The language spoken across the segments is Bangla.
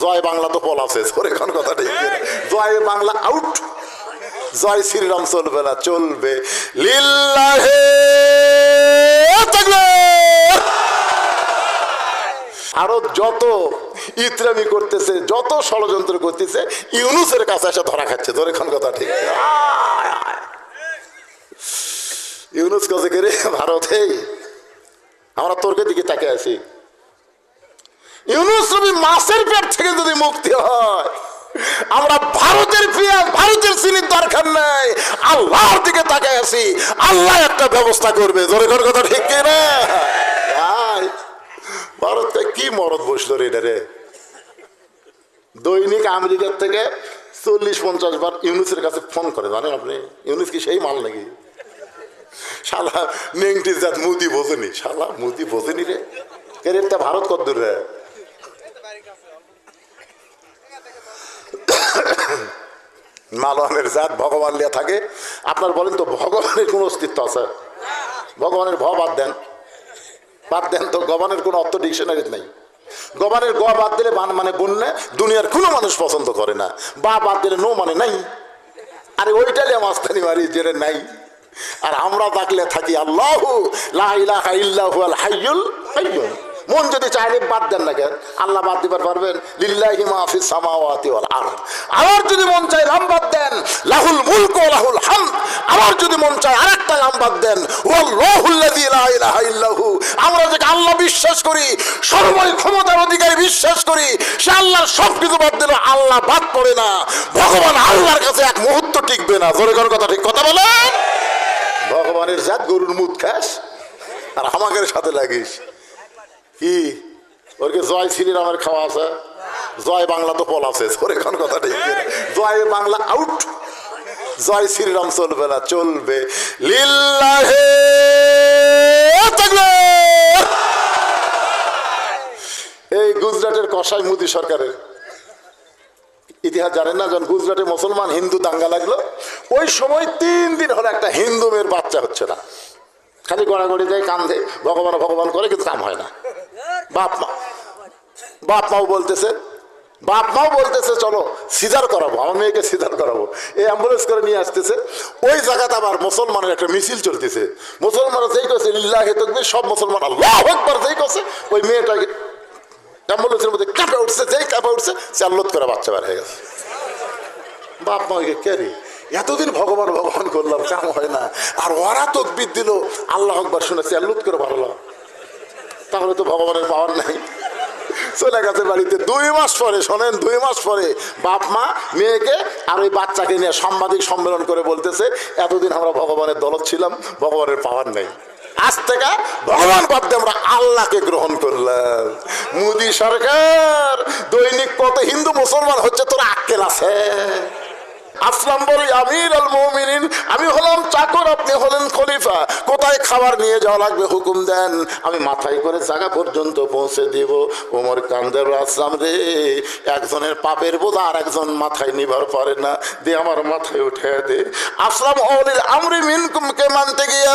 জয় বাংলা তো পল আছে কথা নেই জয় বাংলা আউট জয় শ্রীরাম চলবে না চলবে লিল্লাহে! আরও যত ইতরামি করতেছে যত ষড়যন্ত্র করতেছে ইউনুসের কাছে এসে ধরা খাচ্ছে ধরে খান কথা ঠিক। ইউনুস কাছে করে ভারতে আমরা তোরকে দিকে তাকে আছি। ইউনুস নবী মাছের পেট থেকে যদি মুক্তি হয়, আমরা ভারতের পেঁয়াজ ভারতের চিনির দরকার নাই। আল্লাহর দিকে তাকায় আছি। আল্লাহ একটা ব্যবস্থা করবে। জোরে কোন কথা ঠিক না? ভারতে কি মরদ বসল রে রে? দৈনিক আমেরিকার থেকে চল্লিশ, পঞ্চাশ বার ইউনুসের কাছে ফোন করে, জানেন আপনি? ইউনুস কি সেই মাল নাকি? শালা নেংটি জাত মুদি বোঝেনি। শালা, মুদি বোঝেনি রে। কেরেটটা ভারত কত দূর রে। মালনের জাত ভগবান লিয়া থাকে। আপনার বলেন তো, ভগবানের কোনো অস্তিত্ব আছে? ভগবানের ভ বাদ দেন। বাদ দেন তো, গবানের কোনো অর্থ ডিকশনারি নেই। গবানের গ বাদ দিলে বান মানে বন্যা দুনিয়ার কোনো মানুষ পছন্দ করে না। বা বাদ দিলে নো মানে নাই। আরে ওইটালে মাস্তানি মারি যেটা নাই। আর আমরা ডাকলে থাকি আল্লাহ, লা ইলাহা ইল্লাহু হাইয়ুল কাইয়্যুম মন যদি চাইলে বাদ দেন না কেন? আল্লাহ বাদ দিবার পারবেন? লিল্লাহি মা ফিস সামাওয়াতি ওয়াল আরদ। আবার যদি মন চায় নাম বাদ দেন, লাহুল মুলক ওয়া লাহুল হাম আবার যদি মন চায় আরেকটা নাম বাদ দেন ওয়াল্লাহুল্লাযী লা ইলাহা ইল্লাহু। আমরা যে আল্লাহ বিশ্বাস করি, সর্বই ক্ষমতার অধিকারী বিশ্বাস করি, সে আল্লাহর সব কিছু বাদ দিল আল্লাহ বাদ পড়ে না। ভগবান আল্লাহর কাছে এক মুহূর্ত টিকবে না। জোরে কর কথা ঠিক কথা বলেন। ভগবানের জাত গরুর মুখ খাস, আর আমাদের সাথে লাগিস। কি? ওরকে জয় শ্রীরামের খাওয়া আছে? জয় বাংলা তো পল আছে ওরে কোন কথা নেই জয় বাংলা আউট জয় শ্রীরাম চলবে না, চলবে। লিল্লাহে! এই গুজরাটের কসাই মোদী সরকারের। ইতিহাস জানেন না যখন গুজরাটে মুসলমান, হিন্দু দাঙ্গা লাগল। ওই সময় তিন দিন হলো একটা হিন্দু মেয়ের বাচ্চা হচ্ছে না। খালি গড়াগড়ি যায় কান্দে ভগবান ভগবান করে, কিন্তু কাম হয় না। বাপ মা, বাপ মাও বলতেছে, বাপ মাও বলতেছে, চলো সিজার করাবো, আমার মেয়েকে সিজার করাবো। এই অ্যাম্বুলেন্স করে নিয়ে আসতেছে। ওই জায়গাতে আবার মুসলমানের একটা মিছিল চলতেছে। মুসলমান যেই করছে, লিল্লাহ হেতকবে সব মুসলমান আল্লাহ একবার যেই করছে, ওই মেয়েটাকে অ্যাম্বুলেন্সের মধ্যে কাঁপে উঠছে, যেই কাঁপে উঠছে, সে আল্লত করে বাচ্চা বার হয়ে গেছে। বাপ মা ওকে, কে রে? এতদিন ভগবান ভগবান করলাম, কাম হয় না। আর ওরা তকবির দিল, আল্লাহ একবার শুনেছে, আল্লুত করে ভালো তাহলে তো ভগবানের পাওয়ার নাই। চলে গেছে বাড়িতে। দুই মাস পরে, শোনেন, দুই মাস পরে বাপ মা, মেয়েকে আর ওই বাচ্চাকে নিয়ে সাংবাদিক সম্মেলন করে বলতেছে, এতদিন আমরা ভগবানের দলত ছিলাম, ভগবানের পাওয়ার নেই। আজ থেকে ভগবান বাদ আমরা আল্লাহকে গ্রহণ করলাম। মোদি সরকার দৈনিক কত হিন্দু মুসলমান হচ্ছে, তোর আক্কেল আছে। আসলাম বলি, আমির আল মমিনিন, আমি হলাম চাকর, আপনি হলেন খলিফা। কোথায় খাবার নিয়ে যাওয়া লাগবে হুকুম দেন? আমি মাথায় করে জায়গা পর্যন্ত পৌঁছে দিব। ওমর কান্দের আসলাম রে, একজনের পাপের বোধ আর একজন মাথায় নিবার পারে না। দিয়ে আমার মাথায় উঠে দে। আসলাম, অলিল আমরি মিনকুমকে মানতে গিয়ে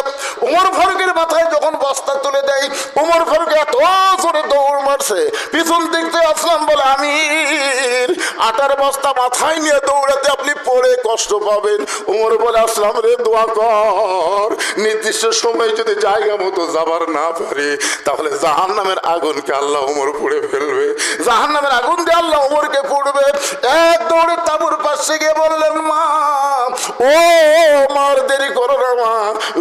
উমর ফারুকের মাথায় যখন বস্তা তুলে দেয়, ওমর ফারুক এত করে দৌড় মারছে। পিছন থেকে আসলাম বলে, আমির, আটার বস্তা মাথায় নিয়ে দৌড়াতে আপনি পড়ে কষ্ট পাবেন। উমর বলে, আসলাম রে, দোয়া কর। নির্দিষ্ট সময় যদি জায়গা মতো যাবার না পারে, তাহলে জাহান নামের আগুনকে আল্লাহ উমর পুড়ে ফেলবে। জাহান নামের আগুন দিয়ে আল্লাহ উমরকে পুড়বে। এক দৌড়ে তাবুর পাশে গিয়ে বললেন, মা, ও, মার দেরি করো না, মা।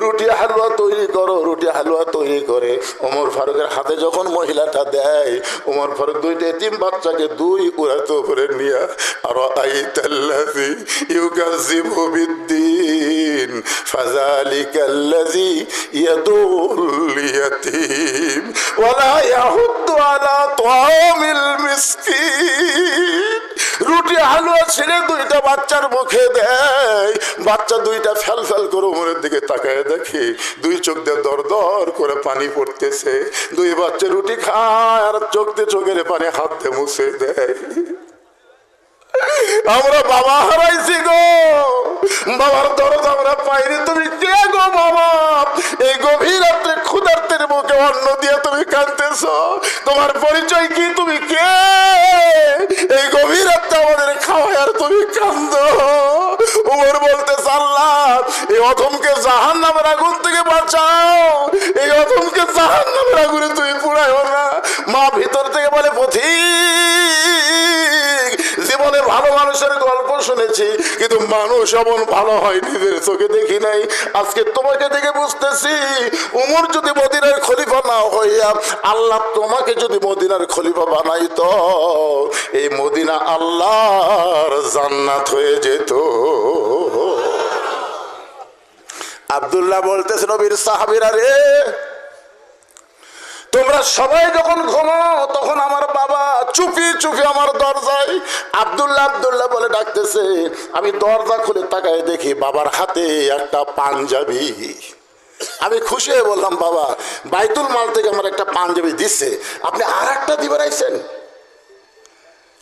রুটি হালুয়া তৈরি করো, রুটি হালুয়া তৈরি করে। ওমর ফারুকের হাতে যখন মহিলাটা দেয় ওমর ফারুক দুইটা এতিম বাচ্চাকে দুই উড়াতে উপরে নিয়ে, আর আই তাল্লাজি ইউকাজিবু বিদ্দিন ফাযালিকাল্লাযী ইয়াদুল ইয়াতীম ওয়ালা ইয়াহুদ্দু আলা তাআমিল মিসকিন রুটি হালুয়া ছেড়ে দুইটা বাচ্চার মুখে দেয়। বাচ্চা দুইটা ফেল ফেল করে উমরের দিকে তাকায় দেখে, দুই চোখ দিয়ে দর দর করে পানি পড়তেছে। দুই বাচ্চা রুটি খায় আর চোখ দিয়ে চোখের পানি হাত দিয়ে মুছে দেয়। আমরা বাবা হারাইছি গো। বাবার দরদ আমরা পাইনি। তুমি কে গো বাবা? এই গভীর রাত্রে ক্ষুধার্তের মুখে অন্ন দিয়ে তুমি কাঁদতেছ। তোমার পরিচয় কি? তুমি কে? এই গভীর রাত্রে আমাদের খাওয়ায় আর তুমি কান্দ উমর বলতে আল্লাহ, এই অধমকে জাহান নামের আগুন থেকে বাঁচাও। এই অধমকে জাহান নামের আগুনে তুমি পুরাইও না। মা ভিতর থেকে বলে, পথিক মানুষের গল্প শুনেছি, কিন্তু মানুষ এমন ভালো হয় নিজের চোখে দেখি নাই। আজকে তোমাকে দেখে বুঝতেছি, উমর যদি মদিনার খলিফা না হইয়া, আল্লাহ তোমাকে যদি মদিনার খলিফা বানাইতো, এই মদিনা আল্লাহর জান্নাত হয়ে যেত। আব্দুল্লাহ বলতেছে, নবীর সাহাবিরা রে তোমরা সবাই যখন ঘুমাও তখন আমার বাবা চুপি চুপি আমার দরজায় আব্দুল্লাহ আবদুল্লাহ বলে ডাকতেছে, আমি দরজা খুলে তাকায় দেখি বাবার হাতে একটা পাঞ্জাবি। আমি খুশি হয়ে বললাম, বাবা, বাইতুল মাল থেকে আমার একটা পাঞ্জাবি দিচ্ছে, আপনি আর একটা দিবে রাখছেন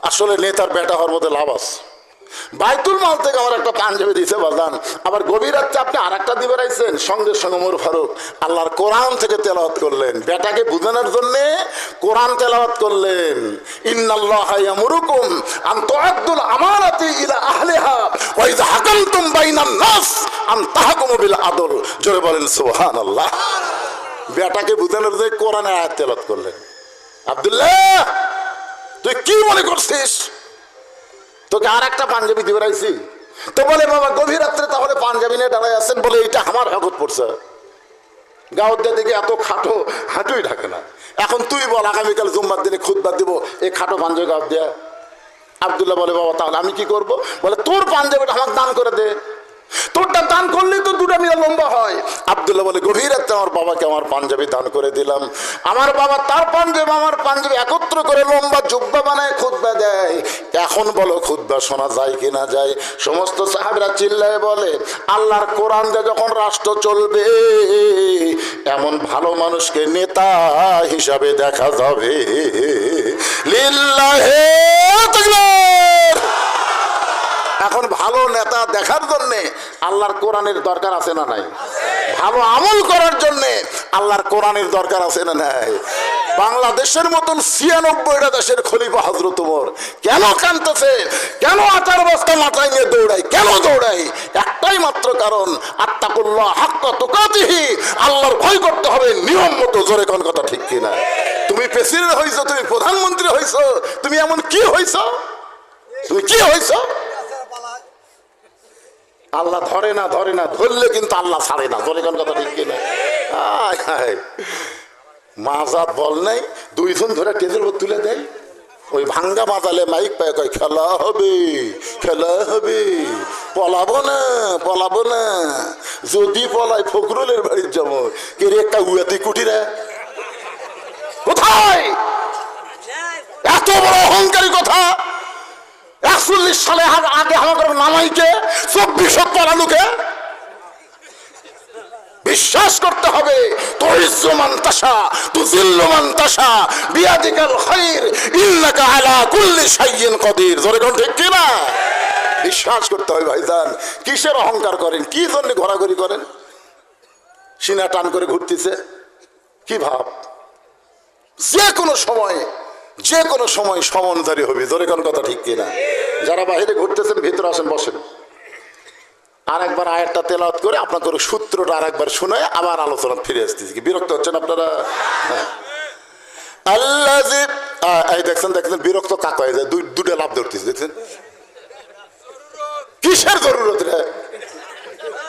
আসলে নেতার বেটা হওয়ার মধ্যে লাভ আছে। বাইতুল মাল থেকে আমার একটা পাঞ্জাবি দিছে বাজান আবার গভীর রাত্রে আপনি আর একটা দিবে রাখছেন সঙ্গে সঙ্গে মোর ফারুক। আল্লাহর কোরআন থেকে তেলাওয়াত করলেন। বেটাকে বুঝানোর জন্য কোরআন তেলাওয়াত করলেন। ইন্নাল্লাহ ইয়ামুরুকুম আন তুআদ্দুল আমানাতি ইলা আহলিহা ওয়া ইযা হাকামতুম বাইনান নাস আন তাহকুমু বিল আদল। জোরে বলেন, সুবহানাল্লাহ। বেটাকে বুঝানোর জন্য কোরআনের আয়াত তেলাওয়াত করলেন। আব্দুল্লাহ, তুই কি মনে করছিস? তোকে আর একটা পাঞ্জাবি দিয়ে রাখছি তো বলে, বাবা, গভীর রাত্রে তাহলে পাঞ্জাবি নিয়ে দাঁড়ায় আছেন বলে এটা আমার হকত পড়ছে। গাঁওর দিকে এত খাটো হাঁটুই ঢাকে না। এখন তুই বল, আগামীকাল জুম্মার দিনে খুদবার দিব এই খাটো পাঞ্জাবি গাঁত দেয়া? আবদুল্লাহ বলে, বাবা, তাহলে আমি কি করব? বলে, তোর পাঞ্জাবিটা আমার দান করে দে। তোরটা দান করলেই তো দুটা মিলে লম্বা হয়। আবদুল্লাহ বলে, গভীর রাতে আমার বাবাকে আমার পাঞ্জাবি দান করে দিলাম। আমার বাবা তার পাঞ্জাবি, আমার পাঞ্জাবি একত্র করে লম্বা জুব্বা বানায় খুদ্া দেয়। এখন বলো খুদ্া শোনা যায় কি না যায়? সমস্ত সাহাবরা চিল্লায় বলে, আল্লাহর কোরআন দিয়ে যখন রাষ্ট্র চলবে, এমন ভালো মানুষকে নেতা হিসাবে দেখা যাবে। লিল্লাহে এখন ভালো নেতা দেখার জন্যে আল্লাহর কোরআনের দরকার আছে না নাই? ভালো আমল করার জন্যে আল্লাহর কোরআনের দরকার আছে না নাই? বাংলাদেশের মতন ছিয়ানব্বইটা দেশের খলিফা হজরত উমর কেন কানতেছে কেন আচার বস্তা মাথায় নিয়ে দৌড়াই কেন দৌড়াই একটাই মাত্র কারণ আত্মাকুল্লাহ হাক্কা তোকাতিহি, আল্লাহর ভয় করতে হবে নিয়ম মতো, জোরে কোন কথা ঠিক কিনা? তুমি প্রেসিডেন্ট হইছো, তুমি প্রধানমন্ত্রী হইছো, তুমি এমন কি হইছো? তুমি কি হইছো? আল্লাহ ধরে না ধরে না, ধরলে কিন্তু আল্লাহ ছাড়ে না। ধরে কোন কথা ঠিক কিনা। মাজাত বল নাই, দুইজন ধরে টেজের উপর তুলে দেয়। ওই ভাঙ্গা মাজালে মাইক পায়, কয়, খেলা হবে খেলা হবে, পলাবো না পলাবো না। যদি পলাই ফখরুলের বাড়ির যাব, কে রে একটা উয়াতে কুটিরা কোথায়? এত বড় অহংকারী কথা! একচল্লিশ সালে আগ- আমাদের নামাইকে চব্বিশ পড়ালুকে বিশ্বাস করতে হবে তাশা না বিশ্বাস করতে হবে ভাইজান, কিসের অহংকার করেন? কি জন্য ঘোরাঘুরি করেন? সিনা টান করে ঘুরতেছে। কি ভাব? যে কোনো সময় যে কোনো সময় সমনধারী হবে জোরে কোন কথা ঠিক কিনা। যারা বাইরে ঘুরতেছেন, ভিতরে আসেন, বসেন। আর একবার আয়াতটা তেলাওয়াত করে আপনাকে ওর সূত্রটা আর একবার শুনে আবার আলোচনা ফিরে আসতেছি। বিরক্ত হচ্ছেন আপনারা? হ্যাঁ। আল্লাহ এই দেখছেন দেখছেন, বিরক্ত কাক হয়ে যায় দুই দুটো লাভ ধরতেছে, দেখছেন? কিসের জরুরত রে?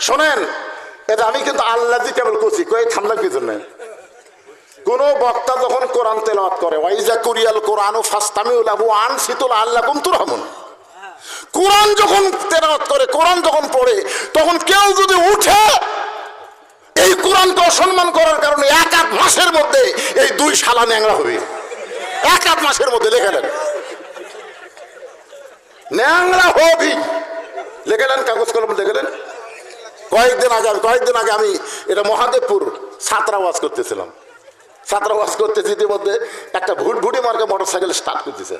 শোনেন এটা আমি কিন্তু আল্লাহ কেবল করছি কয়ে ঠান্ডা কি জন্য? কোন বক্তা যখন কোরআন তেলাওয়াত করে, ওয়াইজা কুরিয়াল কোরআন ও ফাস্তামি লাহু আন শীতল আল্লাহ কুমতুর হমন কোরআন যখন তেলাওয়াত করে, কোরআন যখন পড়ে, তখন কেউ যদি উঠে এই কোরআনকে অসম্মান করার কারণে এক এক মাসের মধ্যে এই দুই শালা ন্যাংরা হবে। এক এক মাসের মধ্যে লেখে নেন। ন্যাংরা হবি। লেখে নেন, কাগজ কলম লেখে নেন। কয়েকদিন আগে কয়েকদিন আগে আমি, এটা মহাদেবপুর ছাত্রাবাস করতেছিলাম। ছাত্রাবাস করতেছি ইতিমধ্যে। একটা ভুট ভুটি মার্কে মোটর সাইকেল স্টার্ট করতেছে।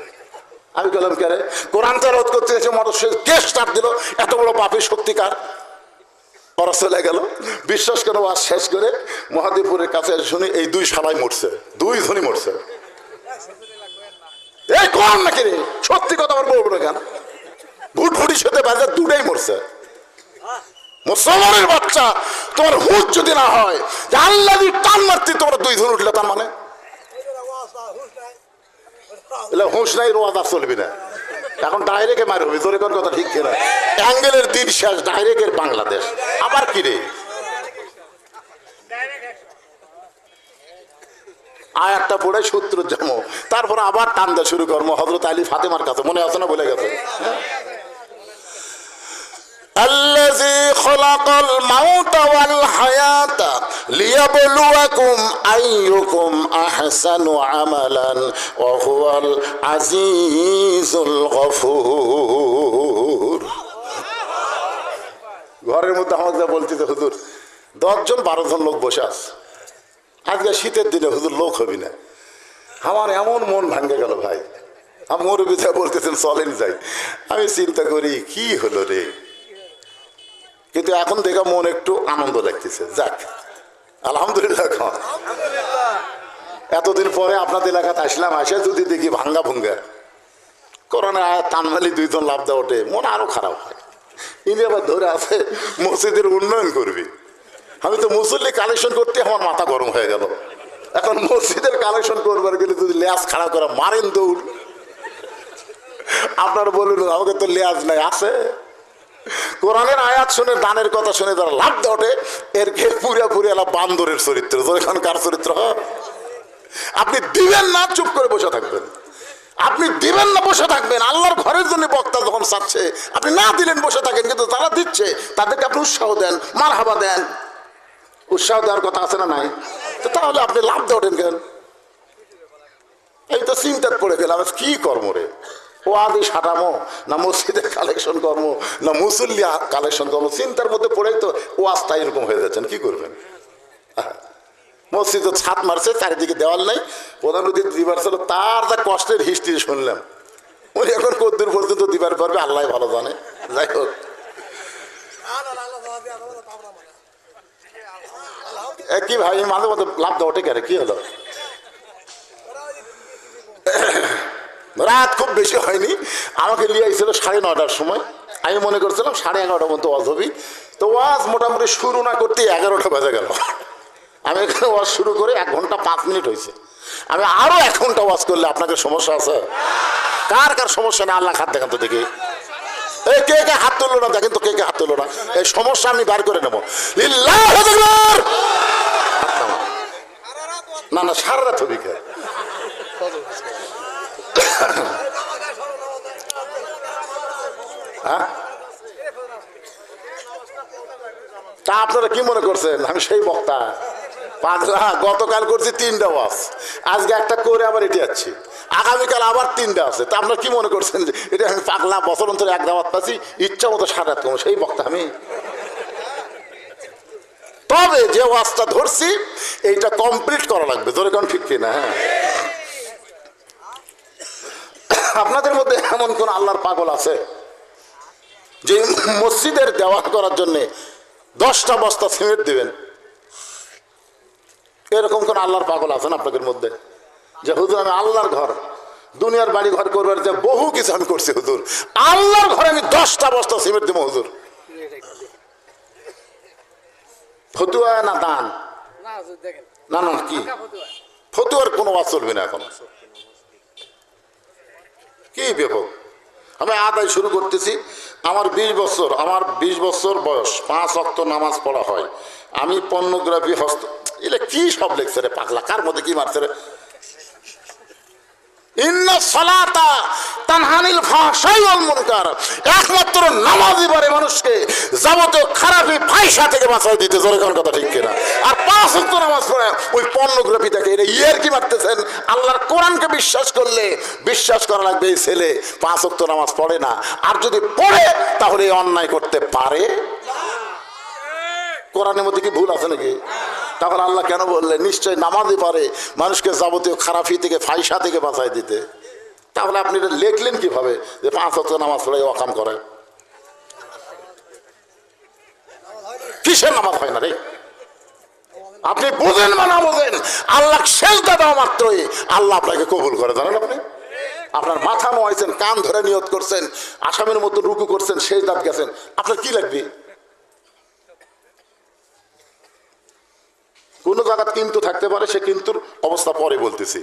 আমি গেলাম কে কোরআন রোধ করতে এসে মোটর সাইকেল কে স্টার্ট দিল? এত বড় পাপি সত্যিকার ওরা চলে গেল। বিশ্বাস করে ওয়াজ শেষ করে মহাদেবপুরের কাছে শুনি, এই দুই শালাই মরছে। দুই ধনী মরছে। এই কোরআন নাকি রে? সত্যি কথা আমার বলব না কেন? ভুট ভুটি সাথে বাজার দুটাই মরছে। মুসলমানের বাচ্চা, তোমার হুঁশ যদি না হয়, যে আল্লাহ টান মারতে তোমার দুই ধন উঠলে তার মানে? হুঁশ নাই রোয়াদা চলবি না। এখন ডাইরেক্টে মার হবে তোর কথা ঠিক কিনা? অ্যাঙ্গেলের দিন শেষ ডাইরেক্টের বাংলাদেশ। আবার কি রে? আয়াতটা পড়ে সূত্র জন্ম, তারপর আবার টান দেওয়া শুরু করব হজরত আলী ফাতেমার কাছে, মনে আছে না বলে গেছে? الذي خلق الموت والحياة ليبلوكم أيكم أحسن عملا وهو العزيز الغفور ঘরের মধ্যে আমাকে বলতেছে হুজুর দশজন বারো জন লোক বসে আছে আজকে শীতের দিনে হুজুর লোক হবি না আমার এমন মন ভাঙ্গে গেল ভাই আমার মুরব্বীরা বলতেছেন চলেন যাই আমি চিন্তা করি কি হলো রে কিন্তু এখন দেখে মন একটু আনন্দ লাগতেছে। যাক আলহামদুলিল্লাহ খান এতদিন পরে আপনাদের এলাকাতে আসলাম আসে যদি দেখি ভাঙ্গা ভুঙ্গা। করোনা তানমালি দুইজন লাভ দেওয়া ওঠে মন আরও খারাপ হয়। ইনি আবার ধরে আছে মসজিদের উন্নয়ন করবি। আমি তো মুসল্লি কালেকশন করতে আমার মাথা গরম হয়ে গেল। এখন মসজিদের কালেকশন করবার গেলে যদি লেয়াজ খাড়া করে মারেন দৌড়। আপনার বলুন আমাকে তো লেয়াজ নাই আছে। কোরআনের আয়াত শুনে, দানের কথা শুনে যারা লাভ ওঠে, এর কে পুরা পুরি এলা বান্দরের চরিত্র। তো এখন কার চরিত্র আপনি দিবেন না, চুপ করে বসে থাকবেন। আপনি দিবেন না, বসে থাকবেন। আল্লাহর ঘরের জন্য বক্তা যখন চাচ্ছে, আপনি না দিলেন, বসে থাকেন, কিন্তু তারা দিচ্ছে, তাদেরকে আপনি উৎসাহ দেন মার হাবা দেন। উৎসাহ দেওয়ার কথা আছে না নাই? তো তাহলে আপনি লাভ ওঠেন কেন? এই তো চিন্তার পড়ে গেলাম কি কর্ম রে? ও আদি সাটামো না মসজিদের কালেকশন কর্ম, না মুসল্লি কালেকশন কর্ম, চিন্তার মধ্যে পড়েই তো ও আস্তা এরকম হয়ে যাচ্ছেন কি করবেন? আহা। মসজিদে ছাদ মারছে, চারিদিকে দেওয়াল নাই, প্রধান দিবার ছিল, তার যা কষ্টের হিস্ট্রি শুনলাম। উনি এখন কদ্দূর পর্যন্ত দিবার পারবে আল্লাহ ভালো জানে। যাই হোক। কি ভাই, মাঝে মাঝে লাভ দেওয়া ঠিক কি হলো? রাত খুব বেশি হয়নি। আমাকে নিয়ে আইছিল সাড়ে নটার সময়। আমি মনে করছিলাম সাড়ে এগারোটার মতো ওয়াজ হবি। তো ওয়াজ মোটামুটি শুরু না করতে এগারোটা বেজে গেল। আমি এখানে ওয়াজ শুরু করে এক ঘণ্টা পাঁচ মিনিট হয়েছে। আমি আরও এক ঘণ্টা ওয়াজ করলে আপনাকে সমস্যা আছে? কার কার সমস্যা না? আল্লাহ খাত দেখান তো দেখি। এই কে কে হাত তুললো না? দেখেন তো কে কে হাত তুললো না? এই সমস্যা আমি বার করে নেব। হাত না না, সারা রাত হবি কে? হ্যাঁ? তা আপনারা কি মনে করছেন? আমি সেই বক্তা। পাগলা গতকাল করছি তিনটা ওয়াজ। আজকে একটা করে আবার এটি যাচ্ছি আগামীকাল আবার তিনটা আছে। তা আপনারা কি মনে করছেন যে এটা আমি পাগলা বছর অন্তরে এক দাওয়াত পাচ্ছি? ইচ্ছা মতো সারাত কম সেই বক্তা আমি। তবে যে ওয়াজটা ধরছি, এইটা কমপ্লিট করা লাগবে। ধরে কোন ঠিক কিনা হ্যাঁ? আপনাদের মধ্যে এমন কোন আল্লাহর পাগল আছে? যে মসজিদের দেওয়া করার জন্য দশটা বস্তা সিমেন্ট দিবেন। এরকম কোন আল্লাহর পাগল আছেন আপনাদের মধ্যে? যে হুজুর আমি আল্লাহর ঘর দুনিয়ার বাড়ি ঘর করবার যে বহু কিছু আমি করছি হুজুর। আল্লাহর ঘরে আমি দশটা বস্তা সিমেন্ট দেবো হুজুর। ফতুয়া না দান? না না কি? ফতুয়ার কোনো ওয়াজ চলবে না এখন। কি ব্যাপক? আমি আদায় শুরু করতেছি। আমার বিশ বছর, আমার বিশ বছর বয়স, পাঁচ অক্ত নামাজ পড়া হয়। আমি পর্নোগ্রাফি হস্ত এটা কি সব লেখছে রে পাগলা? কার মধ্যে কি মারছে রে? সালাতা তানহানিল একমাত্র নামাজই পারে মানুষকে যাবতীয় খারাপি ফাইসা থেকে বাঁচাই দিতে, জোরে কথা ঠিক কিনা? আর পাঁচ নামাজ পড়ে ওই পর্নোগ্রাফি থেকে এটা ইয়ার কি মারতেছেন? আল্লাহর কোরআনকে বিশ্বাস করলে বিশ্বাস করা লাগবে এই ছেলে পাঁচ ওয়াক্ত নামাজ পড়ে না। আর যদি পড়ে, তাহলে অন্যায় করতে পারে? কোরআনের মধ্যে কি ভুল আছে নাকি? তখন আল্লাহ কেন বললেন, নিশ্চয় নামাজই পারে মানুষকে যাবতীয় খারাপি থেকে ফাইসা থেকে বাঁচাই দিতে। তাহলে আপনি এটা লেখলেন কীভাবে? যে পাঁচ অক্ট নামাজ পড়ে অকাম করে। কিসের নামাজ হয় না রে? আপনি বোঝেন বা না বোঝেন? আল্লাহ শেষ দাদা মাত্রই আল্লাহ আপনাকে কবুল করে, জানেন আপনি? আপনার মাথা নোয়াইছেন কান ধরে নিয়ত করছেন, আসামের মতো রুকু করছেন শেষ দাঁত গেছেন। আপনার কি লাগবে? কোন জায়গা কিন্তু থাকতে পারে, সে কিন্তু অবস্থা পরে বলতেছি।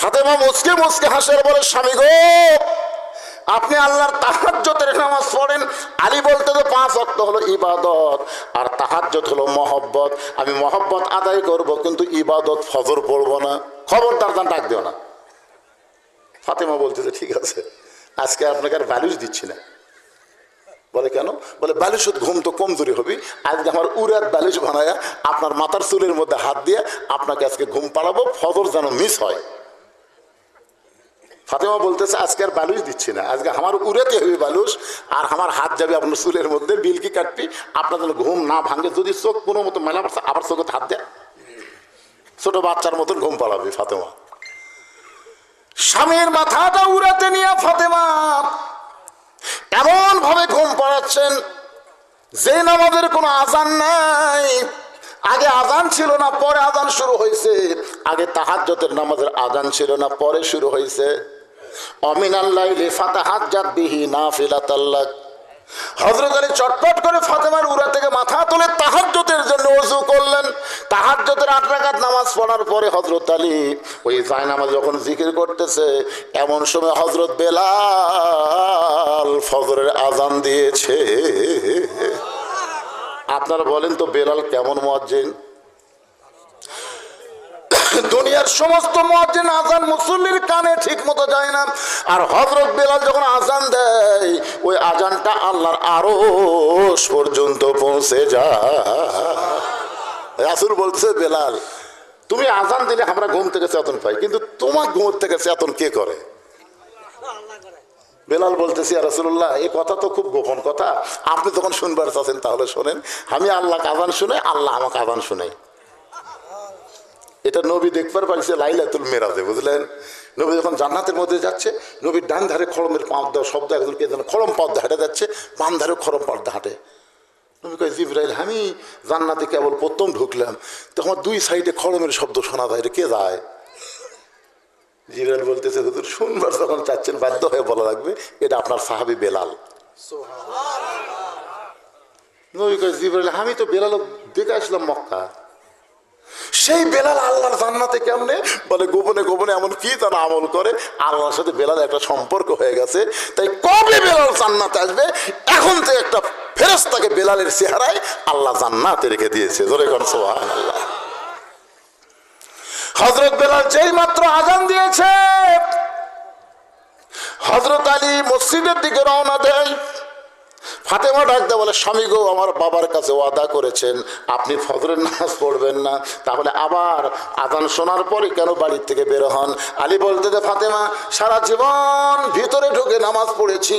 ফাতেমা মুসকে মুসকে বলে, স্বামী গো, আপনি আল্লাহর নামাজ পড়েন। আলী বলতে তো পাঁচ অক্ত হলো ইবাদত, আর তাহাজ্জত হলো মহব্বত। আমি মহব্বত আদায় করব, কিন্তু ইবাদত ফজর পড়ব না। খবরদার দান ডাক দিও না। ফাতেমা বলতেছে, ঠিক আছে, আজকে আপনাকে আর বালিশ দিচ্ছি না। বলে কেন? বলে, বালিশ ঘুম তো কমজোরি হবি আজকে আমার উড়াত বালিশ বানায়া, আপনার মাথার চুলের মধ্যে হাত দিয়ে আপনাকে আজকে ঘুম পাড়াবো, ফজর যেন মিস হয়। ফাতেমা বলতেছে, আজকে আর বালুস দিচ্ছি না। আজকে আমার উড়াতে হবে বালুস আর আমার হাত যাবে আপনার চুলের মধ্যে বিলকি কাটবি? আপনার যেন ঘুম না ভাঙে, যদি চোখ কোনো মতো মেলা পড়ছে, আবার চোখে হাত দেয়। ছোট বাচ্চার মতন ঘুম পাড়াবি ফাতেমা। স্বামীর মাথাটা উড়াতে নিয়ে ফাতেমা এমন ভাবে ঘুম পাড়াচ্ছেন যে নামাজের কোনো আজান নাই। আগে আজান ছিল না, পরে আজান শুরু হয়েছে। আগে তাহাজ্জতের নামাজের আজান ছিল না, পরে শুরু হয়েছে। অমিনাল্লাইলে ফাতাহাজ্জাত বিহি না নাফিলাতাল্লাহ হজরত আলী চটপট করে ফাতেমার উড়া থেকে মাথা তুলে তাহাজ্জতের জন্য অজু করলেন। তাহাজ্জতের আট নামাজ পড়ার পরে হজরত আলী ওই জায় নামাজ যখন জিকির করতেছে, এমন সময় হজরত বেলাল ফজরের আজান দিয়েছে। আপনারা বলেন তো বেলাল কেমন মুয়াজ্জিন? দুনিয়ার সমস্ত মুয়াজ্জিন আজান মুসল্লির কানে ঠিক মতো যায় না। আর হজরত বেলাল যখন আজান দেয়, ওই আজানটা আল্লাহর আরও পর্যন্ত পৌঁছে যায়। রাসুল বলছে, বেলাল, তুমি আজান দিলে আমরা ঘুম থেকে চেতন পাই, কিন্তু তোমার ঘুম থেকে চেতন কে করে? বেলাল বলতেছি রসুল্লাহ এই কথা তো খুব গোপন কথা। আপনি যখন শুনবার চাচ্ছেন তাহলে শোনেন। আমি আল্লাহ আজান শুনে আল্লাহ আমাকে আজান শুনাই। এটা নবী দেখবার পারছে লাইলাতুল মেরাজে বুঝলেন? নবী যখন জান্নাতের মধ্যে যাচ্ছে নবীর ডান ধারে খড়মের পাঁপ দেওয়া শব্দ একজন কে যেন খড়ম পাত হাঁটে যাচ্ছে বাম ধারে খড়ম পাত হাঁটে। নবী কয় জিব্রাইল আমি জান্নাতে কেবল প্রথম ঢুকলাম। তো আমার দুই সাইডে খড়মের শব্দ শোনা যায় এটা কে যায়? জিব্রাইল বলতেছে হুজুর শুনবার যখন চাচ্ছেন বাধ্য হয়ে বলা লাগবে এটা আপনার সাহাবি বেলাল। নবী কয় জিব্রাইল আমি তো বেলাল দেখে আসলাম মক্কা। সেই বেলাল আল্লাহর জান্নাতে কেমনে? বলে, গোপনে গোপনে এমন কি তারা আমল করে? আল্লাহর সাথে বেলাল একটা সম্পর্ক হয়ে গেছে। তাই কবে বেলাল জান্নাতে আসবে? এখন তো একটা ফেরস্তাকে বেলালের চেহারায় আল্লাহ জান্নাতে রেখে দিয়েছে। ধরে সোহান আল্লাহ হজরত বেলাল যেই মাত্র আজান দিয়েছে হজরত আলী মসজিদের দিকে রওনা দেয়। ফাতেমা ডাকতে বলে, স্বামী গো, আমার বাবার কাছে ওয়াদা করেছেন, আপনি ফজরের নামাজ পড়বেন না। তাহলে আবার আদান শোনার পরে কেন বাড়ির থেকে বের হন? আলী বলতে, যে ফাতেমা, সারা জীবন ভিতরে ঢুকে নামাজ পড়েছি,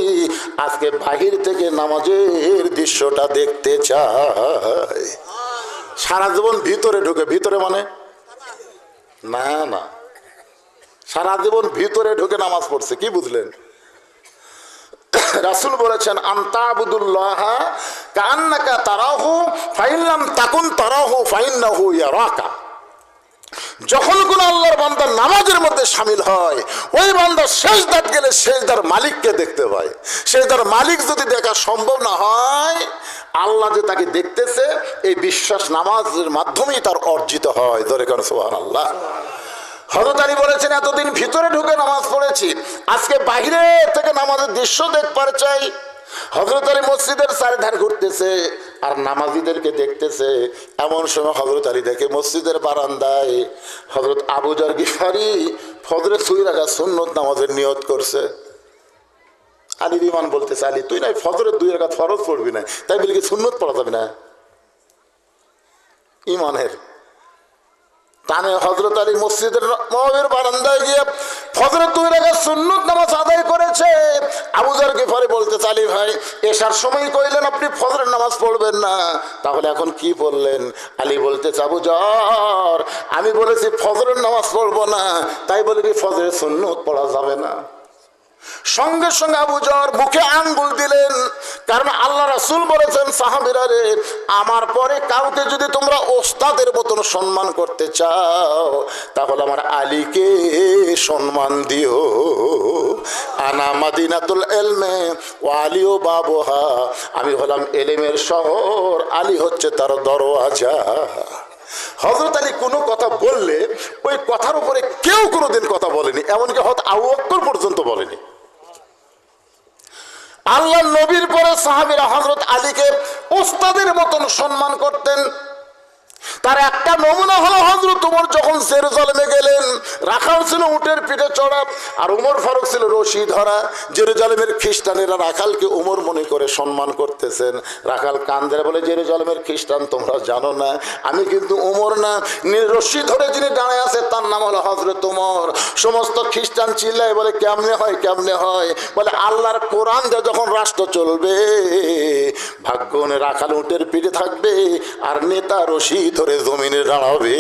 আজকে বাহির থেকে নামাজের দৃশ্যটা দেখতে চাই। সারা জীবন ভিতরে ঢুকে, ভিতরে মানে? না না। সারা জীবন ভিতরে ঢুকে নামাজ পড়ছে, কি বুঝলেন? রাসুল বলেছেন, আন্তাবুদুল্লাহ কান্নাকা তারাহু ফাইনলাম তাকুন তারাহু ফাইন্নাহু ইয়ারাকা। যখন কোন আল্লাহর বান্দা নামাজের মধ্যে সামিল হয়, ওই বান্দা শেষদার গেলে শেষদার মালিককে দেখতে পায় শেষদার মালিক যদি দেখা সম্ভব না হয়, আল্লাহ যে তাকে দেখতেছে, এই বিশ্বাস নামাজের মাধ্যমেই তার অর্জিত হয়। ধরে কেন সোহান আল্লাহ হজরত আলী বলেছেন, এতদিন ভিতরে ঢুকে নামাজ পড়েছি, আজকে বাহিরে থেকে নামাজের দৃশ্য দেখবার চাই। হজরত আলী মসজিদের চারিধার ঘুরতেছে আর নামাজিদেরকে দেখতেছে। এমন সময় হজরত আলী দেখে মসজিদের বারান্দায় হজরত আবুজার গিফারি ফজরে সুই রাখা সুন্নত নামাজের নিয়ত করছে। আলী বিমান বলতেছে, আলী, তুই নাই, ফজরের দুই রাখা ফরজ পড়বি না, তাই বলি কি সুন্নত পড়া যাবে না? ইমানের টানে হজরত আলী মসজিদের মহাবীর বারান্দায় গিয়ে ফজরত দুই রেখা সুন্নত নামাজ আদায় করেছে। আবুজার গেফারি বলতে, চালি ভাই, এসার সময় কইলেন আপনি ফজরের নামাজ পড়বেন না। তাহলে এখন কি বললেন? আলী বলতে চাবু জ্বর আমি বলেছি ফজরের নামাজ পড়ব না। তাই বলে কি ফজরের সুন্নত পড়া যাবে না? সঙ্গে সঙ্গে আবু জর মুখে আঙ্গুল দিলেন। কারণ আল্লাহ রাসুল বলেছেন, সাহাবিরা আমার পরে কাউকে যদি তোমরা ওস্তাদের মতন সম্মান করতে চাও, তাহলে আমার আলীকে সম্মান দিও। আনা মাদিনাতুল এলমে, ও আলীও বাবহা। আমি হলাম এলেমের শহর, আলী হচ্ছে তার দরওয়াজা। হজরত আলী কোনো কথা বললে, ওই কথার উপরে কেউ কোনোদিন কথা বলেনি, এমনকি হত আউ অক্ষর পর্যন্ত বলেনি। আল্লাহ নবীর পরে সাহাবিরা হজরত আলীকে ওস্তাদের মতন সম্মান করতেন। তার একটা নমুনা হলো হজরত উমর যখন জেরুজালেমে গেলেন। রাখাল ছিল উটের পিঠে চড়া আর উমর ফারুক ছিল রশি ধরা। জেরুজালেমের খ্রিস্টানেরা রাখালকে উমর মনে করে সম্মান করতেছেন। রাখাল কান্দের বলে, জেরুজালেমের খ্রিস্টান তোমরা জানো না, আমি কিন্তু উমর না। রশি ধরে যিনি দাঁড়ায় আছে, তার নাম হলো হজরত উমর। সমস্ত খ্রিস্টান চিল্লায় বলে, কেমনে হয় কেমনে হয়? বলে, আল্লাহর কোরআন দিয়ে যখন রাষ্ট্র চলবে, ভাগ্য রাখাল উটের পিঠে থাকবে আর নেতা রশি ধরে জমিনে দাঁড়াবে।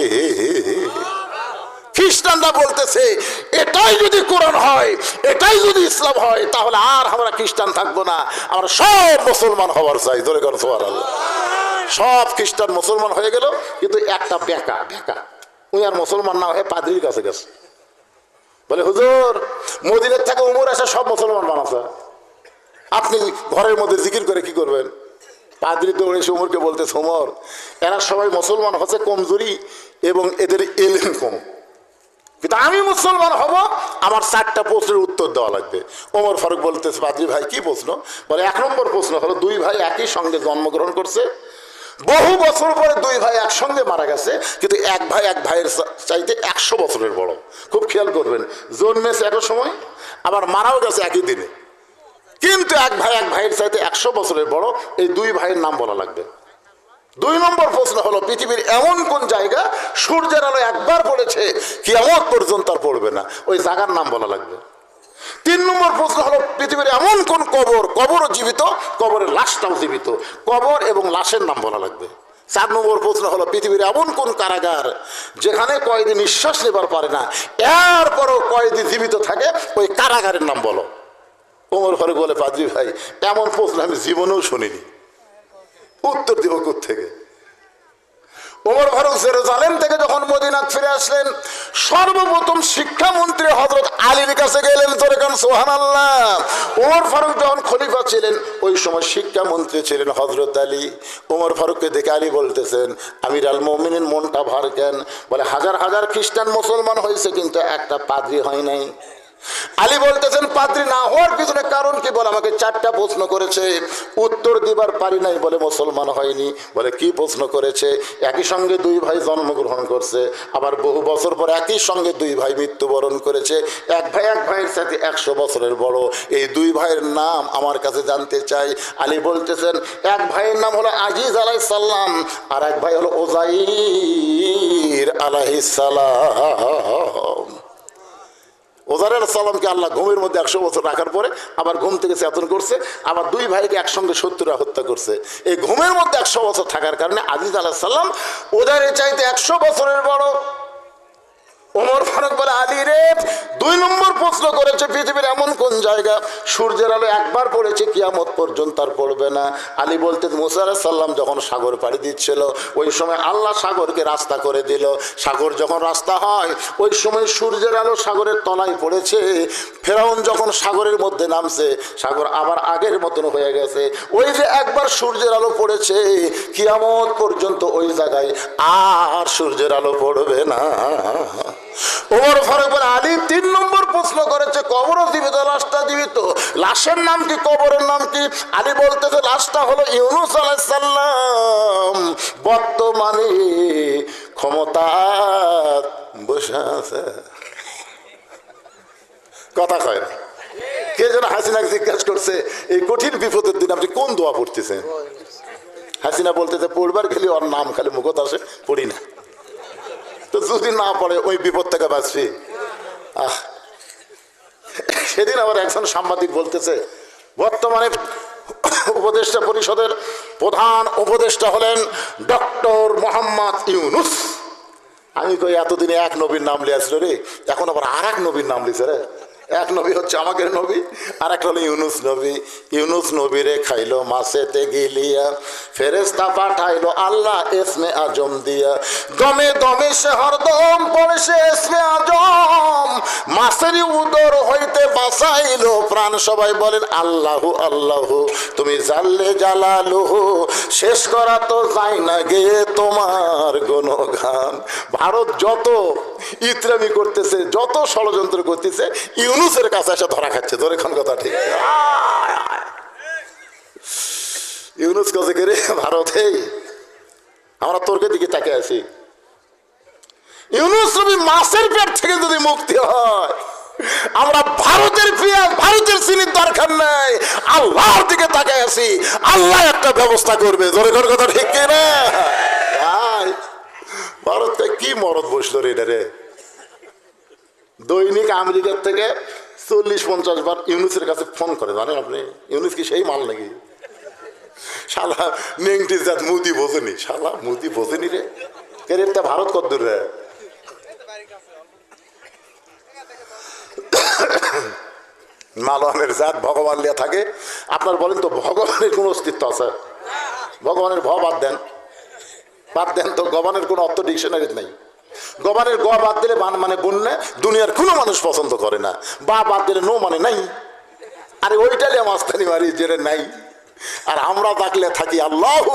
খ্রিস্টানরা বলতেছে, এটাই যদি কোরআন হয়, এটাই যদি ইসলাম হয়, তাহলে আর আমরা খ্রিস্টান থাকব না। আমরা সব মুসলমান হওয়ার চাই। ধরে কর সব খ্রিস্টান মুসলমান হয়ে গেল, কিন্তু একটা বেকা বেকা। উনি আর মুসলমান না হয়ে পাদ্রির কাছে গেছে। বলে, হুজুর, মদিনের থেকে উমর এসে সব মুসলমান বানাচ্ছে। আপনি ঘরের মধ্যে জিকির করে কি করবেন? পাদ্রি তো এসে উমরকে বলতে সমর, এরা সবাই মুসলমান হচ্ছে কমজোরি এবং এদের এলেন কম কিন্তু আমি মুসলমান হব, আমার চারটা প্রশ্নের উত্তর দেওয়া লাগবে। ওমর ফারুক বলতেছে পাদ্রি ভাই কি প্রশ্ন? বলে, এক নম্বর প্রশ্ন হলো, দুই ভাই একই সঙ্গে জন্মগ্রহণ করছে, বহু বছর পরে দুই ভাই একসঙ্গে মারা গেছে, কিন্তু এক ভাই এক ভাইয়ের চাইতে একশো বছরের বড়। খুব খেয়াল করবেন, জন্মেছে একই সময়, আবার মারাও গেছে একই দিনে। কিন্তু এক ভাই, এক ভাইয়ের চাইতে একশো বছরের বড়, এই দুই ভাইয়ের নাম বলা লাগবে। দুই নম্বর প্রশ্ন হলো, পৃথিবীর এমন কোন জায়গা সূর্যের আলো একবার পড়েছে, কিয়ামত পর্যন্ত আর পড়বে না। ওই জায়গার নাম বলা লাগবে। তিন নম্বর প্রশ্ন হলো, পৃথিবীর এমন কোন কবর, কবরও জীবিত? কবরের লাশটাও জীবিত। কবর এবং লাশের নাম বলা লাগবে। চার নম্বর প্রশ্ন হলো, পৃথিবীর এমন কোন কারাগার যেখানে কয়েদি নিঃশ্বাস নেবার পারে না, এরপরও কয়েদি জীবিত থাকে, ওই কারাগারের নাম বলো। ওমর ফারুক বলে পাদ্রি ভাই, এমন প্রশ্ন আমি জীবনেও শুনিনি। উত্তর দিব থেকে ওমর ফারুক জেরুজালেম থেকে যখন মদিনাত ফিরে আসলেন, সর্বপ্রথম শিক্ষামন্ত্রী হজরত আলীর কাছে গেলেন তোরে কান সোহান আল্লাহ ওমর ফারুক যখন খলিফা ছিলেন, ওই সময় শিক্ষামন্ত্রী ছিলেন হজরত আলী। ওমর ফারুককে দেখে আলী বলতেছেন, আমির আল মমিনের মনটা ভার কেন? বলে, হাজার হাজার খ্রিস্টান মুসলমান হয়েছে, কিন্তু একটা পাদ্রি হয় নাই। আলী বলতেছেন পাত্রী না হওয়ার পিছনে কারণ কি? বলে, আমাকে চারটা প্রশ্ন করেছে। উত্তর দিবার পারি নাই বলে মুসলমান হয়নি। বলে, কি প্রশ্ন করেছে? একই সঙ্গে দুই ভাই জন্মগ্রহণ করছে, আবার বহু বছর পর একই সঙ্গে দুই ভাই মৃত্যুবরণ করেছে। এক ভাই, এক ভাইয়ের সাথে একশো বছরের বড়। এই দুই ভাইয়ের নাম আমার কাছে জানতে চাই। আলী বলতেছেন, এক ভাইয়ের নাম হলো আজিজ আলাই সাল্লাম আর এক ভাই হলো ওজাইর আলাইহিস সালাম। ওজার সালামকে আল্লাহ ঘুমের মধ্যে একশো বছর রাখার পরে আবার ঘুম থেকে চেতন করছে, আবার দুই ভাইকে একসঙ্গে শত্রুরা হত্যা করছে। এই ঘুমের মধ্যে একশো বছর থাকার কারণে আজিজ আলাহ সাল্লাম ওজারের চাইতে একশো বছরের বড়। ওমর ফারুক বলে, আলী রে, দুই নম্বর প্রশ্ন করেছে পৃথিবীর এমন কোন জায়গা? সূর্যের আলো একবার পড়েছে, কিয়ামত পর্যন্ত আর পড়বে না। আলী বলতে, মুসা সাল্লাম যখন সাগর পাড়ি দিচ্ছিল, ওই সময় আল্লাহ সাগরকে রাস্তা করে দিল। সাগর যখন রাস্তা হয়, ওই সময় সূর্যের আলো সাগরের তলায় পড়েছে। ফেরাউন যখন সাগরের মধ্যে নামছে, সাগর আবার আগের মতন হয়ে গেছে। ওই যে একবার সূর্যের আলো পড়েছে, কিয়ামত পর্যন্ত ওই জায়গায় আর সূর্যের আলো পড়বে না। ওমর ফারুক আলী তিন নম্বর প্রশ্ন করেছে, কবর জীবিত, লাশটা জীবিত। লাশের নাম কি, কবরের নাম কি? আলী বলতেছে, লাশটা হলো ইউনুস আলাইসাল্লাম বর্তমানে ক্ষমতা বসে আছে। কথা কয় কে যেন হাসিনাকে জিজ্ঞাসা করছে, এই কঠিন বিপদের দিন আপনি কোন দোয়া পড়তেছেন? হাসিনা বলতেছে, পড়বার খেলে ওর নাম খালি মুখত আসে, পড়ি না। তো যদি না পড়ে, ওই বিপদ থেকে বাঁচবি। আহ। সেদিন আবার একজন সাংবাদিক বলতেছে, বর্তমানে উপদেষ্টা পরিষদের প্রধান উপদেষ্টা হলেন ডক্টর মোহাম্মদ ইউনুস। আমি কই, এতদিনে এক নবীর নাম লিয়াছিল রে, এখন আবার আর এক নবীর নাম লিছে রে। এক নবী হচ্ছে আমাদের নবী আর একটা হলো ইউনুস নবী। ইউনুস নবীরে খাইলো মাসেতে গিলিয়া ফেরেস্তা পাঠাইলো আল্লাহ এসমে আজম দিয়া। দমে দমে সে হরদম পড়ে সে এসমে আজম। মাসেরই উদর হইতে বাঁচাইলো প্রাণ। সবাই বলেন, আল্লাহু আল্লাহু, তুমি জানলে জালালুহু, শেষ করা তো যাই না গে তোমার গুণগান। ভারত যত ইত্রামি করতেছে, যত ষড়যন্ত্র করতেছে ইউনুসের কাছে এসে ধরা খাচ্ছে, ধরে খান কথা ঠিক। ইউনুস কাছে করে ভারত, আমরা তোরকে দিকে তাকে আছি। ইউনুস মাসের পেট থেকে যদি মুক্তি হয়, আমরা ভারতের ভারতের চিনির দরকার নাই। আল্লাহর দিকে তাকায় আছি, আল্লাহ একটা ব্যবস্থা করবে। জোরে করে কথা ঠিক না ভারতে কি মরদ বসল রে রে? দৈনিক আমেরিকার থেকে চল্লিশ পঞ্চাশ বার ইউনুসের কাছে ফোন করে, জানেন আপনি? ইউনুস কি সেই মাল নাকি? শালা নেংটি জাত মুদি বোঝেনি। শালা মুদি বোঝেনি রে। কেরেটটা ভারত কত দূর রে? মালনের জাত ভগবান লিয়া থাকে। আপনার বলেন তো, ভগবানের কোন অস্তিত্ব আছে? ভগবানের ভ বাদ দেন। বাদ দেন তো, গবানের কোনো অর্থ ডিকশনারিতে নাই। গবানের গ বাদ দিলে বান মানে বন্যা দুনিয়ার কোনো মানুষ পছন্দ করে না। বা বাদ দিলে নো মানে নাই। আরে ওইটালে মাস্তানি মারি, জেনে নাই। আর আমরা থাকলে থাকি আল্লাহ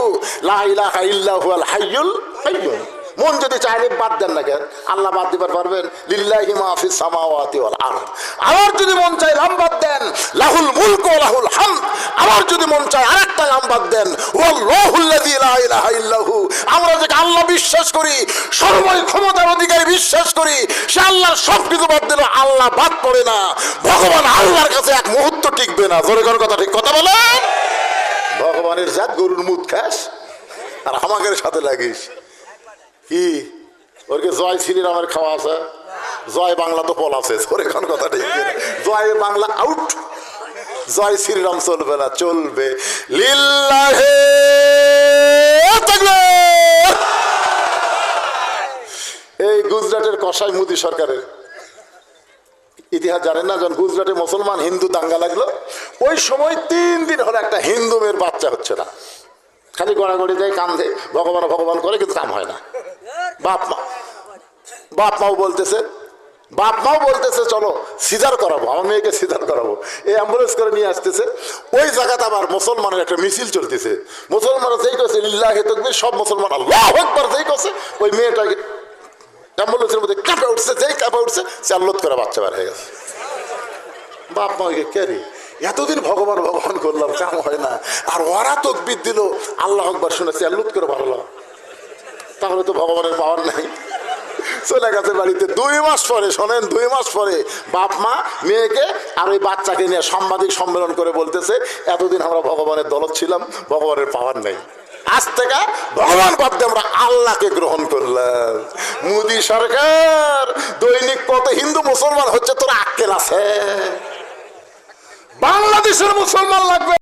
হাইয়ুল কাইয়্যুম মন যদি চাইলে বাদ দেন না কেন? আল্লাহ বাদ দিবার পারবেন? লিল্লাহি মা ফিস সামাওয়াতি ওয়াল আরদ। আবার যদি মন চায় নাম বাদ দেন, লাহুল মুলক লাহুল হামদ। আবার যদি মন চায় আরেকটা নাম বাদ দেন। আমরা যে আল্লাহ বিশ্বাস করি, সর্বই ক্ষমতার অধিকারী বিশ্বাস করি, সে আল্লাহ সব কিছু বাদ দিল আল্লাহ বাদ পড়ে না। ভগবান আল্লাহর কাছে এক মুহূর্ত টিকবে না। জোরে কোন কথা ঠিক কথা বলে ভগবানের জাত গরুর মুখ খাস, আর আমাদের সাথে লাগিস। কি? ওরকে জয় সিনির আমার খাওয়া আছে? জয় বাংলা তো পল আছে। কথা ঠিক জয় বাংলা আউট জয় শ্রীরাম চলবে না চলবে। লিল্লাহে! এই গুজরাটের কসাই মোদী সরকারের। ইতিহাস জানেন না যখন গুজরাটে মুসলমান, হিন্দু দাঙ্গা লাগল, ওই সময় তিন দিন হলো একটা হিন্দু মেয়ের বাচ্চা হচ্ছে না। খালি গড়াগড়ি দেয়, কান্দে, ভগবান ভগবান করে, কিন্তু কাম হয় না। বাপ মা, বাপ মাও বলতেছে বাপ মাও বলতেছে, চলো সিজার করাবো, আমার মেয়েকে সিজার করাবো। এই অ্যাম্বুলেন্স করে নিয়ে আসতেছে। ওই জায়গাতে আবার মুসলমানের একটা মিছিল চলতেছে। মুসলমানরা যেই করছে, লিল্লাহ তকবীর সব মুসলমান আল্লাহ একবার যেই করছে, ওই মেয়েটাকে অ্যাম্বুলেন্সের মধ্যে কাঁপে উঠছে, যেই কাঁপে উঠছে চাল্লত করে বাচ্চা বের হয়ে গেছে। বাপ মা ওকে কে রে? এতদিন ভগবান ভগবান করলাম, কাম হয় না। আর ওরা তকবির দিল, আল্লাহ একবার শুনে চাল্লুত করে ভালো তাহলে তো ভগবানের পাওয়ার নাই। চলে গেছে বাড়িতে। দুই মাস পরে, শোনেন, দুই মাস পরে বাপ মা, মেয়েকে আর ওই বাচ্চাকে নিয়ে সাংবাদিক সম্মেলন করে বলতেছে, এতদিন আমরা ভগবানের দলত ছিলাম, ভগবানের পাওয়ার নেই। আজ থেকে ভগবান বাদ আমরা আল্লাহকে গ্রহণ করলাম। মোদী সরকার, দৈনিক কত হিন্দু মুসলমান হচ্ছে, তোর আক্কেল আছে। বাংলাদেশের মুসলমান লাগবে।